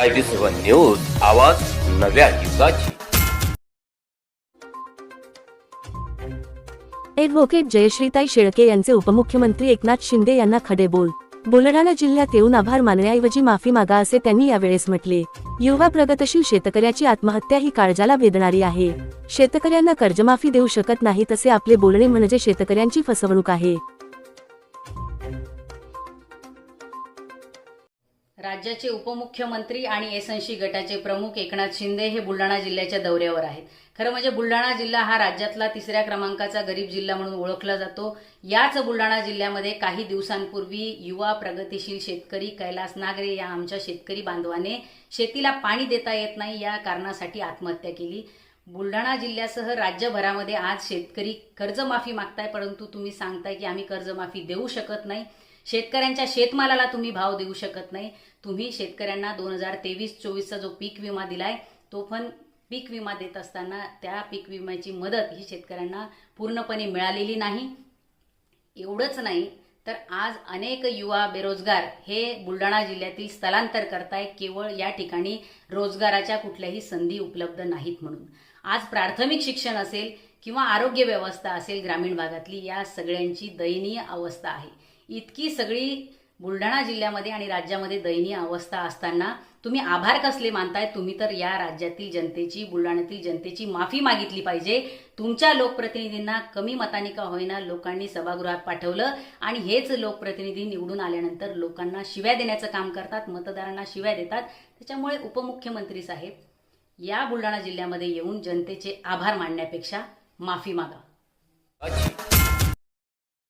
I T seven news आवाज नव्या युगाची. Advocate जयश्रीताई शेळके यांचे उपमुख्यमंत्री एकनाथ शिंदे यांना खडे बोल. बुलढाणा जिल्ह्यात येऊन आभार मानण्याऐवजी माफी मागा असे त्यांनी यावेळेस म्हटले. युवा प्रगतशील शेतकऱ्याची आत्महत्या ही काळजाला वेदणारी आहे. शेतकऱ्यांना कर्जमाफी देऊ शकत नाही तसे आपले बोलणे म्हणजे शेतकऱ्यांची फसवणूक आहे. राज्याचे उपमुख्यमंत्री आणि एसऐंशी गटाचे प्रमुख एकनाथ शिंदे हे बुलढाणा जिल्ह्याच्या दौऱ्यावर आहेत. खरं म्हणजे बुलढाणा जिल्हा हा राज्यातला तिसऱ्या क्रमांकाचा गरीब जिल्हा म्हणून ओळखला जातो. याच बुलढाणा जिल्ह्यामध्ये काही दिवसांपूर्वी युवा प्रगतिशील शेतकरी कैलास नागरे या आमच्या शेतकरी बांधवाने शेतीला पाणी देता येत नाही या कारणासाठी आत्महत्या केली. बुलढाणा जिल्ह्यासह राज्यभरामध्ये आज शेतकरी कर्जमाफी मागताय परंतु तुम्ही सांगताय की आम्ही कर्जमाफी देऊ शकत नाही. शेतकऱ्यांच्या शेतमालाला तुम्ही भाव देऊ शकत नाही. तुम्ही शेतकऱ्यांना दोन हजार तेवीस चोवीसचा जो पीक विमा दिलाय तो पण पीक विमा देत असताना त्या पीक विम्याची मदत ही शेतकऱ्यांना पूर्णपणे मिळालेली नाही. एवढंच नाही तर आज अनेक युवा बेरोजगार हे बुलढाणा जिल्ह्यातील स्थलांतर करताय. केवळ या ठिकाणी रोजगाराच्या कुठल्याही संधी उपलब्ध नाहीत म्हणून. आज प्राथमिक शिक्षण असेल किंवा आरोग्य व्यवस्था असेल ग्रामीण भागातली या सगळ्यांची दयनीय अवस्था आहे. इतकी सगळी बुलढाणा जिल्ह्यामध्ये आणि राज्यामध्ये दयनीय अवस्था असताना तुम्ही आभार कसले मानताय? तुम्ही तर या राज्यातील जनतेची बुलढाण्यातील जनतेची माफी मागितली पाहिजे. तुमच्या लोकप्रतिनिधींना कमी मताने का होईना लोकांनी सभागृहात पाठवलं? आणि हेच लोकप्रतिनिधी निवडून आल्यानंतर लोकांना शिव्या देण्याचं काम करतात मतदारांना शिव्या देतात. त्याच्यामुळे उपमुख्यमंत्री साहेब या बुलढाणा जिल्ह्यामध्ये येऊन जनतेचे आभार मानण्यापेक्षा माफी मागा.